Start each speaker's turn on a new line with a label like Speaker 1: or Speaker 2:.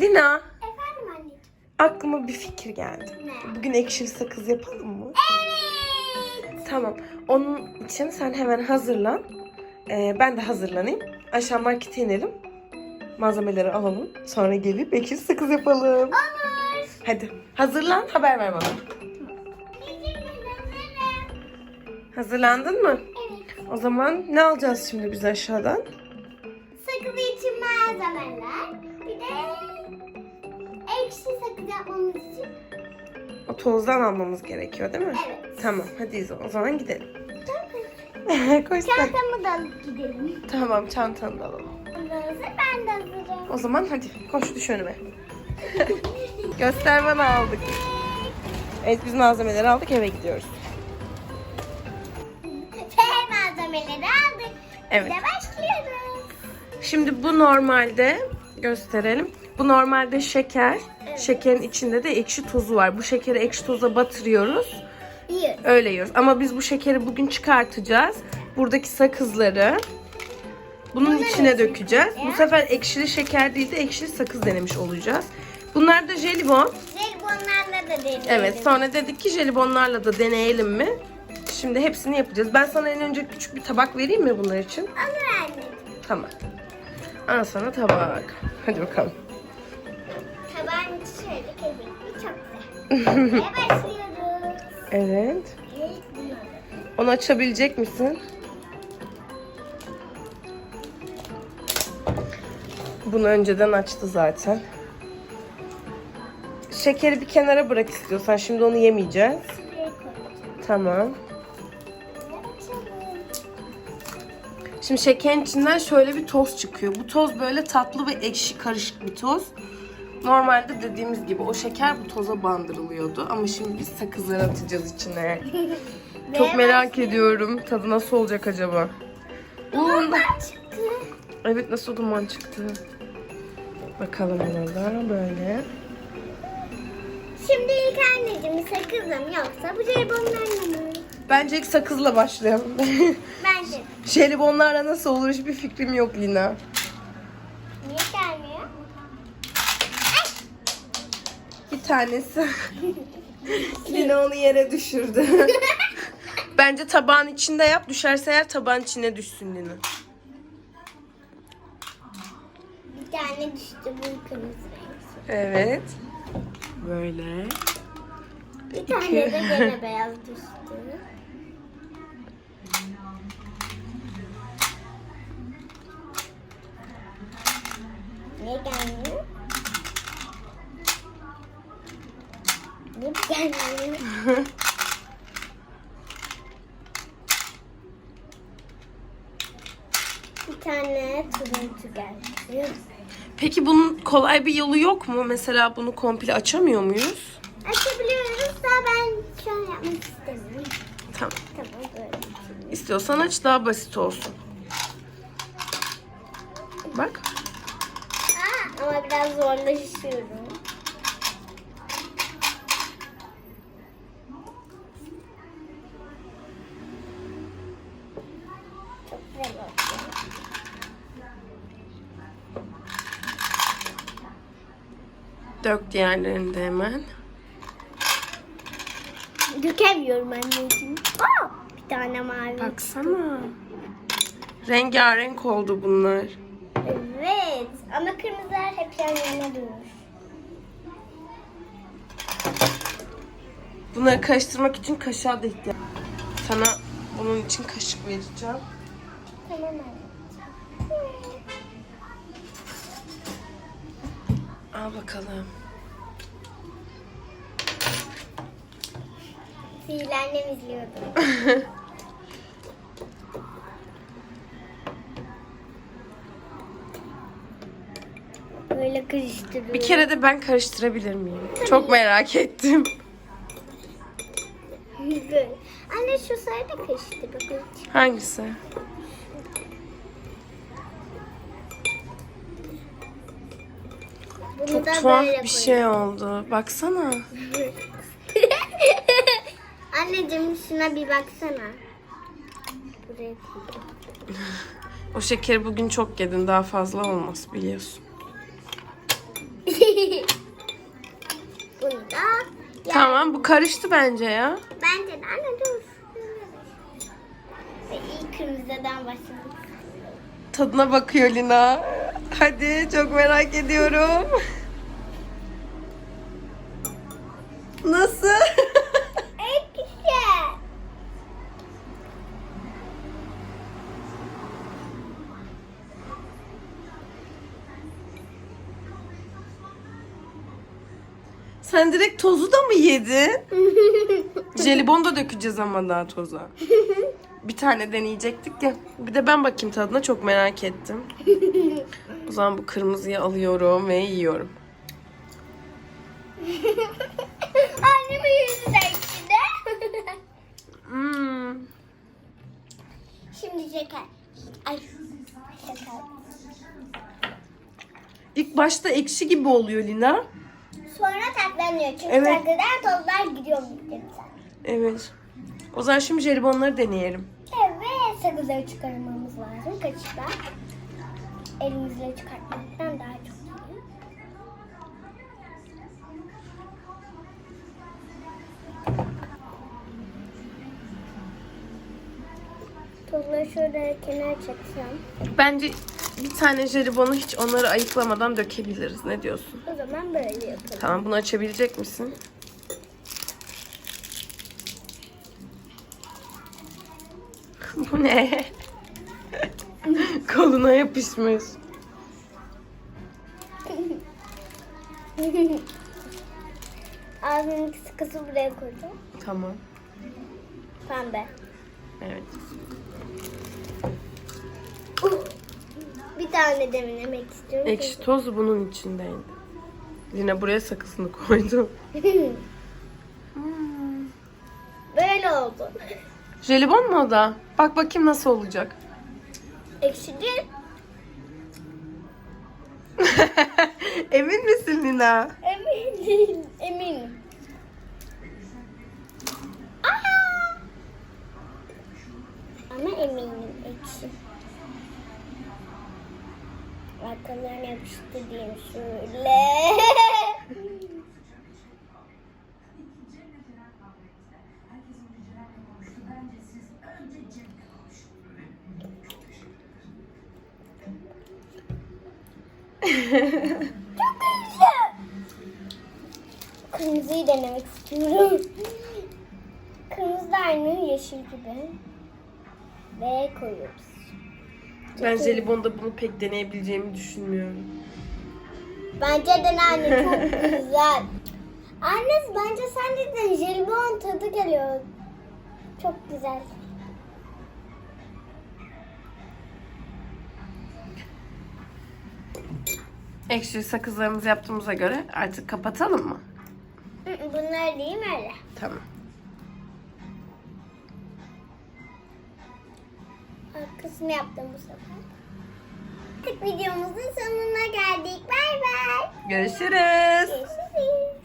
Speaker 1: Lina
Speaker 2: Efendim anneciğim.
Speaker 1: aklıma bir fikir geldi.
Speaker 2: Ne?
Speaker 1: Bugün ekşili sakız yapalım mı?
Speaker 2: Evet.
Speaker 1: Tamam. Onun için sen hemen hazırlan. Ee, ben de hazırlanayım. Aşağı markete inelim. Malzemeleri alalım. Sonra gelip ekşili sakız yapalım.
Speaker 2: Olur.
Speaker 1: Hadi hazırlan haber ver bana. Hazırlandın mı?
Speaker 2: Evet.
Speaker 1: O zaman ne alacağız şimdi biz aşağıdan?
Speaker 2: Sakız için malzemeler. Ekşi sakız yapmamız için.
Speaker 1: O tozdan almamız gerekiyor değil mi?
Speaker 2: Evet.
Speaker 1: Tamam hadi o zaman gidelim. Koş sen.
Speaker 2: Çantamı da alıp gidelim.
Speaker 1: Tamam çantanı da alalım.
Speaker 2: Ben de hazırım.
Speaker 1: O zaman hadi koş düş önüme. Göster bana aldık. Evet biz malzemeleri aldık eve gidiyoruz.
Speaker 2: Ve malzemeleri aldık.
Speaker 1: Evet.
Speaker 2: De başlıyoruz.
Speaker 1: Şimdi bu normalde gösterelim. Bu normalde şeker. Şekerin içinde de ekşi tozu var. Bu şekeri ekşi toza batırıyoruz.
Speaker 2: Yiyoruz.
Speaker 1: Öyle yiyoruz. Ama biz bu şekeri bugün çıkartacağız. Buradaki sakızları bunun
Speaker 2: Bunların
Speaker 1: içine dökeceğiz. Bu
Speaker 2: koyacağız.
Speaker 1: sefer ekşili şeker değil de ekşili sakız denemiş olacağız. Bunlar da jelibon.
Speaker 2: Jelibonlarla da deneyelim.
Speaker 1: Evet sonra dedik ki jelibonlarla da deneyelim mi? Şimdi hepsini yapacağız. Ben sana en önce küçük bir tabak vereyim mi bunlar için?
Speaker 2: Alır anneciğim.
Speaker 1: Tamam. Al sana tabak. Hadi bakalım.
Speaker 2: Tabağın içi şöyle kebekli çok güzel. Ve başlıyoruz.
Speaker 1: Evet. Onu açabilecek misin? Bunu önceden açtı zaten. Şekeri bir kenara bırak istiyorsan. Şimdi onu yemeyeceğiz. Tamam. Şimdi şekerin içinden şöyle bir toz çıkıyor. Bu toz böyle tatlı ve ekşi karışık bir toz. Normalde dediğimiz gibi o şeker bu toza bandırılıyordu. Ama şimdi biz sakızları atacağız içine. Çok merak ediyorum. Tadı nasıl olacak acaba?
Speaker 2: Çıktı.
Speaker 1: Evet nasıl duman çıktı. Bakalım da böyle.
Speaker 2: Şimdi ilk anneciğim sakızım yoksa bu jelibonlarla mı?
Speaker 1: Bence ilk sakızla başlayalım.
Speaker 2: Bence.
Speaker 1: Jelibonlarla nasıl olur hiçbir fikrim yok Lina.
Speaker 2: Niye gelmiyor?
Speaker 1: Bir tanesi. Lina onu yere düşürdü. Bence tabağın içinde yap. Düşerse eğer tabağın içine düşsün Lina.
Speaker 2: Bir tane düştü bu kırmızı renk.
Speaker 1: Evet. Böyle.
Speaker 2: Bir tane de gene beyaz düştü. Niye gelmiyor? Niye gelmiyor? Bir tane turuncu geldi.
Speaker 1: Peki bunun kolay bir yolu yok mu? Mesela bunu komple açamıyor muyuz?
Speaker 2: Açabiliyoruz da ben şu an yapmak istemiyorum.
Speaker 1: Tamam.
Speaker 2: Tamam böyle.
Speaker 1: İstiyorsan aç daha basit olsun. Bak.
Speaker 2: Aa, ama biraz zorlaşıyorum.
Speaker 1: Dök diğerlerini de hemen.
Speaker 2: Dökemiyorum anneciğim. Aa, bir tane mavi.
Speaker 1: Baksana. Rengarenk oldu bunlar.
Speaker 2: Evet. Ama kırmızılar hep yan yana durmuş.
Speaker 1: Bunları karıştırmak için kaşığa da ihtiyaç. Sana bunun için kaşık vereceğim.
Speaker 2: Tamam anne.
Speaker 1: Al bakalım.
Speaker 2: Sihirli annem izliyordu. Böyle karıştırıyorum.
Speaker 1: Bir kere de ben karıştırabilir miyim? Çok merak ettim.
Speaker 2: Böyle. Anne şu sarı da karıştır bakalım.
Speaker 1: Hangisi?
Speaker 2: Bunu
Speaker 1: Çok tuhaf bir şey oldu. Baksana.
Speaker 2: Anneciğim şuna bir baksana. Buraya.
Speaker 1: O şekeri bugün çok yedin. Daha fazla olmaz biliyorsun.
Speaker 2: Bunu da
Speaker 1: Tamam bu karıştı bence ya.
Speaker 2: Bence de anne dur. Ve ilk kırmızıdan başladık.
Speaker 1: Tadına bakıyor Lina. Hadi çok merak ediyorum. Nasıl?
Speaker 2: Ekşi.
Speaker 1: Sen direkt tozu da mı yedin? Jelibon da dökeceğiz ama daha toza. Bir tane deneyecektik ya. Bir de ben bakayım tadına çok merak ettim. O zaman bu kırmızıyı alıyorum ve yiyorum.
Speaker 2: Annemin yüzü de.
Speaker 1: Hmm.
Speaker 2: Şimdi şeker. Ay şeker.
Speaker 1: İlk başta ekşi gibi oluyor Lina.
Speaker 2: Sonra tatlanıyor çünkü
Speaker 1: Evet.
Speaker 2: sakızlar tozlar gidiyor.
Speaker 1: Evet. O zaman şimdi jelibonları deneyelim.
Speaker 2: Sakızları çıkarmamız lazım kaçışla. Elimizle çıkartmaktan daha çok iyi. Tozları şöyle kenara çeksem.
Speaker 1: Bence bir tane jelibonu hiç onları ayıklamadan dökebiliriz. Ne diyorsun?
Speaker 2: O zaman böyle yapalım.
Speaker 1: Tamam bunu açabilecek misin? Bu ne? Koluna yapışmış.
Speaker 2: Ağzının sıkısı buraya koydum.
Speaker 1: Tamam.
Speaker 2: Pembe.
Speaker 1: Evet.
Speaker 2: Uh, bir tane denemek istiyorum.
Speaker 1: Ekşi toz bunun içindeydi. Yine buraya sakızını koydum.
Speaker 2: Böyle oldu.
Speaker 1: Jelibon mu o da? Bak bakayım nasıl olacak.
Speaker 2: Ekşi değil.
Speaker 1: Emin misin Lina?
Speaker 2: Eminim. Eminim. Aa! Ama eminim ekşi. Arkalarına yapıştı diyeyim şöyle. Çok güzel. Kırmızıyı denemek istiyorum. Kırmızı da aynı yeşil gibi. Ve koyuyoruz.
Speaker 1: Ben jelibonda bunu pek deneyebileceğimi düşünmüyorum.
Speaker 2: Bence de anne çok güzel. Anne bence sen de jelibon tadı geliyor. Çok güzel.
Speaker 1: Ekşi sakızlarımızı yaptığımıza göre artık kapatalım mı?
Speaker 2: Bunlar değil mi öyle?
Speaker 1: Tamam.
Speaker 2: Arkasını yaptım bu sefer. Artık videomuzun sonuna geldik. Bay bay.
Speaker 1: Görüşürüz.
Speaker 2: Görüşürüz.